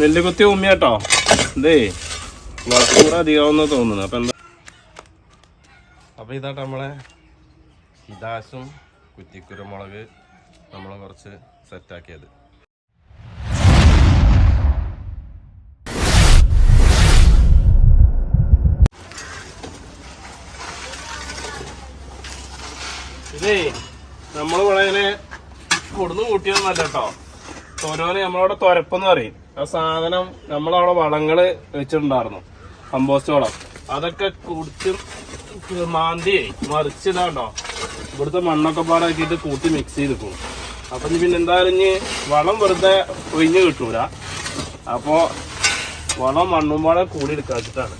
നെല്ലുകുത്തി ഉമ്മിയാട്ടോ. ഇതേ വളക്കൂടെ അധികമാവുന്ന തോന്നുന്നു അപ്പൊ എന്താ? അപ്പൊ ഇതാട്ടോ നമ്മളെ ഹിദാസും കുറ്റിക്കുരുമുളക് നമ്മൾ കുറച്ച് സെറ്റാക്കിയത്. ഇതേ നമ്മൾ വളരെ കൊടുന്ന് കൂട്ടിയൊന്നല്ല കേട്ടോ. ഓരോന്ന് നമ്മളവിടെ തുരപ്പെന്ന് പറയും. ആ സാധനം നമ്മളവിടെ വളങ്ങൾ വെച്ചിട്ടുണ്ടായിരുന്നു. കമ്പോസ്റ്റ് വളം അതൊക്കെ കുടിച്ച് മാന്തി മറിച്ചിടാണ്ടോ? ഇവിടുത്തെ മണ്ണൊക്കെ പാടാക്കിയിട്ട് കൂട്ടി മിക്സ് ചെയ്ത് പോകും അപ്പൊ ഇനി പിന്നെ എന്തായാലും ഇനി വളം വെറുതെ ഒഴിഞ്ഞു കിട്ടൂല. അപ്പോ വളം മണ്ണും പാടെ കൂടി എടുക്കാച്ചിട്ടാണ്.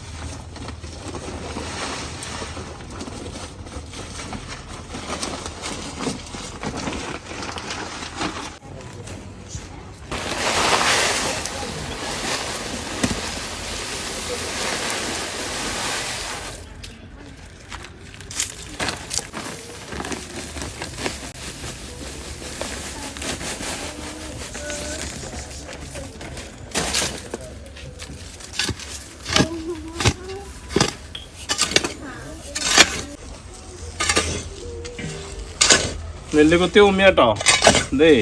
നെല്ലുകുത്തി ഉമ്മിയാട്ടോ. ഇതേ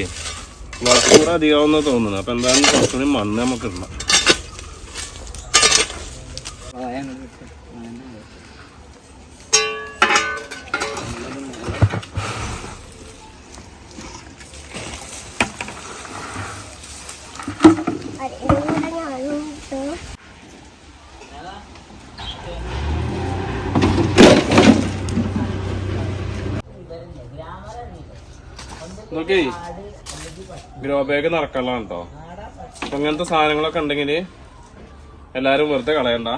വളക്കൂടെ അധികമാവുന്ന തോന്നുന്നു അപ്പൊ എന്തായാലും കുറച്ചുകൂടി മണ്ണ് നമുക്ക് ഇടണം. നോക്കേ. ഗ്രോ ബാഗ് നടക്കാനുള്ളതാണ് കേട്ടോ അങ്ങനത്തെ സാധനങ്ങളൊക്കെ ഉണ്ടെങ്കിൽ എല്ലാരും വെറുതെ കളയണ്ട.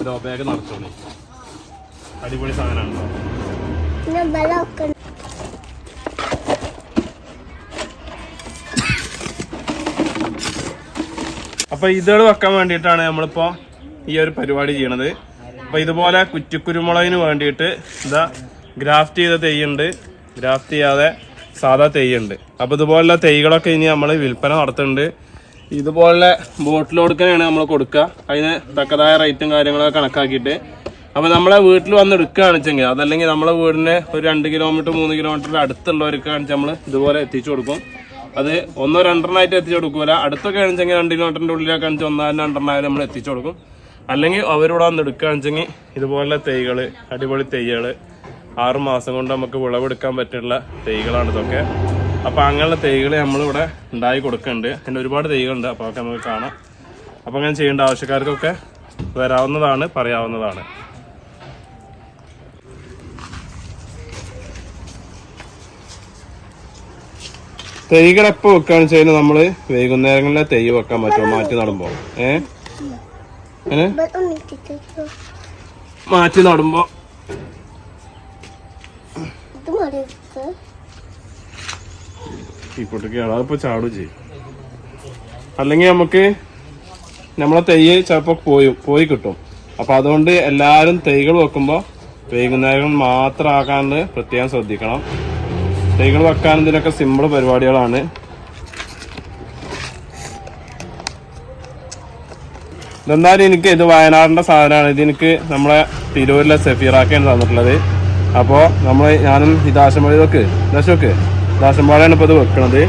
ഗ്രോ ബാഗ് നിറച്ചോളി അടിപൊളി സാധനമാണ് അപ്പൊ ഇതേട് വെക്കാൻ വേണ്ടിയിട്ടാണ് നമ്മളിപ്പോ ഈ ഒരു പരിപാടി ചെയ്യണത്. അപ്പൊ ഇതുപോലെ കുറ്റിക്കുരുമുളകിന് വേണ്ടിയിട്ട് ഇതാ ഗ്രാഫ്റ്റ് ചെയ്ത തെയ്യുണ്ട്. ഗ്രാഫ്റ്റ് ചെയ്യാതെ സാധാ തെയ്യുണ്ട് അപ്പോൾ ഇതുപോലുള്ള തൈകളൊക്കെ ഇനി നമ്മൾ വിൽപ്പന നടത്തുന്നുണ്ട്. ഇതുപോലുള്ള ബോട്ടിൽ കൊടുക്കാനാണ് നമ്മൾ കൊടുക്കുക അതിന് തക്കതായ റേറ്റും കാര്യങ്ങളൊക്കെ കണക്കാക്കിയിട്ട്. അപ്പോൾ നമ്മളെ വീട്ടിൽ വന്ന് എടുക്കുകയാണ് വെച്ചെങ്കിൽ അതല്ലെങ്കിൽ നമ്മളെ വീടിന് ഒരു രണ്ട് കിലോമീറ്റർ മൂന്ന് കിലോമീറ്റർ അടുത്തുള്ളവർക്കാണ് നമ്മൾ ഇതുപോലെ എത്തിച്ചു കൊടുക്കും. അത് ഒന്നോ രണ്ടെണ്ണമായിട്ട് എത്തിച്ചു കൊടുക്കൂല. അടുത്തൊക്കെ ആണെച്ചെങ്കിൽ രണ്ട് കിലോമീറ്ററിന്റെ ഉള്ളിലൊക്കെ ആണെച്ചാൽ ഒന്നാലും രണ്ടെണ്ണമായാലും നമ്മൾ എത്തിച്ചു കൊടുക്കും. അല്ലെങ്കിൽ അവരോട് വന്ന് എടുക്കുകയാണെച്ചെങ്കിൽ ഇതുപോലെ തൈകൾ അടിപൊളി തൈകൾ ആറ് മാസം കൊണ്ട് നമുക്ക് വിളവെടുക്കാൻ പറ്റുള്ള തൈകളാണ് ഇതൊക്കെ. അപ്പൊ അങ്ങനെയുള്ള തൈകൾ നമ്മളിവിടെ ഉണ്ടായി കൊടുക്കുന്നുണ്ട്. അതിന്റെ ഒരുപാട് തൈകളുണ്ട്. അപ്പൊ അതൊക്കെ നമുക്ക് കാണാം. അപ്പൊ അങ്ങനെ ചെയ്യേണ്ട ആവശ്യക്കാർക്കൊക്കെ വരാവുന്നതാണ് പറയാവുന്നതാണ്. തൈകൾ എപ്പോ വെക്കാന്ന് വെച്ചാൽ നമ്മൾ വൈകുന്നേരങ്ങളിലെ തൈ വെക്കാൻ പറ്റുമോ? മാറ്റി നടുമ്പോ. ഏ? മാറ്റി നടുമ്പോ ഇപ്പോട്ടേക്ക് അതിപ്പോ ചാടും ചെയ്യും. അല്ലെങ്കിൽ നമുക്ക് നമ്മളെ തെയ്യ് ചിലപ്പോ പോയി പോയി കിട്ടും. അപ്പൊ അതുകൊണ്ട് എല്ലാരും തൈകൾ വെക്കുമ്പോ വൈകുന്നേരം മാത്രം ആക്കാണ്ട് പ്രത്യേകം ശ്രദ്ധിക്കണം. തൈകൾ വെക്കാൻ ഇതിനൊക്കെ സിമ്പിൾ പരിപാടികളാണ്. ഇതെന്തായാലും എനിക്ക് ഇത് വയനാടിന്റെ സാധനമാണ്. ഇത് എനിക്ക് നമ്മളെ തിരൂരിലെ സെഫീറാക്കാണ് തന്നിട്ടുള്ളത്. അപ്പോൾ നമ്മൾ ഞാനും ഈ ദാശമ്പാടി വെക്ക് ദാശ വെക്ക് ദാശമ്പാടിയാണ് ഇപ്പോൾ ഇത് വെക്കണത്.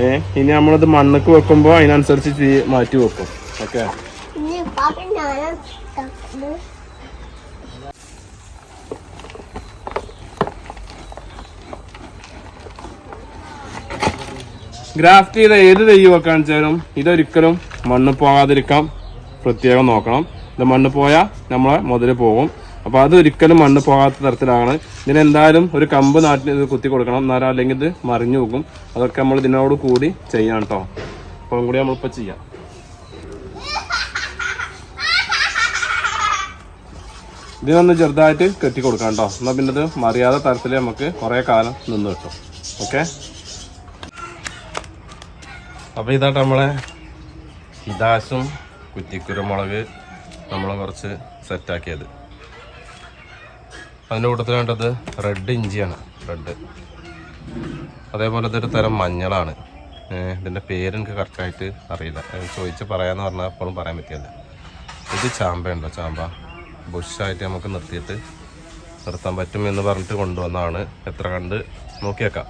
ഏ ഇനി നമ്മളിത് മണ്ണക്ക് വെക്കുമ്പോൾ അതിനനുസരിച്ച് ചെയ്- മാറ്റി വെക്കും. ഓക്കെ? ഗ്രാഫ്റ്റ് ചെയ്ത ഏത് തൈ വെക്കാൻ വെച്ചാലും ഇതൊരിക്കലും മണ്ണ് പോകാതിരിക്കാൻ പ്രത്യേകം നോക്കണം. ഇത് മണ്ണ് പോയാൽ നമ്മളെ മുതൽ പോകും. അപ്പൊ അത് ഒരിക്കലും മണ്ണ് പോകാത്ത തരത്തിലാണ്. ഇതിനെന്തായാലും ഒരു കമ്പ് നാട്ടിൽ ഇത് കുത്തി കൊടുക്കണം. എന്നാലും അല്ലെങ്കിൽ ഇത് മറിഞ്ഞു പോകും. അതൊക്കെ നമ്മൾ ഇതിനോട് കൂടി ചെയ്യാം കേട്ടോ അപ്പം കൂടി നമ്മളിപ്പോൾ ചെയ്യാം. ഇതിനൊന്ന് ചെറുതായിട്ട് കെട്ടി കൊടുക്കാം കേട്ടോ എന്നാൽ പിന്നെ ഇത് മറിയാതെ തരത്തിൽ നമുക്ക് കുറേ കാലം നിന്ന് കിട്ടും. ഓക്കെ? അപ്പോൾ ഇതാട്ട് നമ്മളെ ഹിദാസും കുറ്റിക്കുരുമുളക് നമ്മൾ കുറച്ച് സെറ്റാക്കിയത് അതിന്റെ കൂട്ടത്തിൽ വേണ്ടത് റെഡ് ഇഞ്ചിയാണ് റെഡ് അതേപോലെ ഇതൊരു തരം മഞ്ഞളാണ്. ഇതിന്റെ പേര് എനിക്ക് കറക്റ്റായിട്ട് അറിയില്ല. ചോദിച്ച് പറയാമെന്ന് പറഞ്ഞാൽ അപ്പോഴും പറയാൻ പറ്റില്ല. ഇത് ചാമ്പയുണ്ടോ ചാമ്പ? ബുഷായിട്ട് നമുക്ക് നിർത്തിയിട്ട് നിർത്താൻ പറ്റും എന്ന് പറഞ്ഞിട്ട് കൊണ്ടുവന്നാണ് എത്ര കണ്ട് നോക്കിയേക്കാം.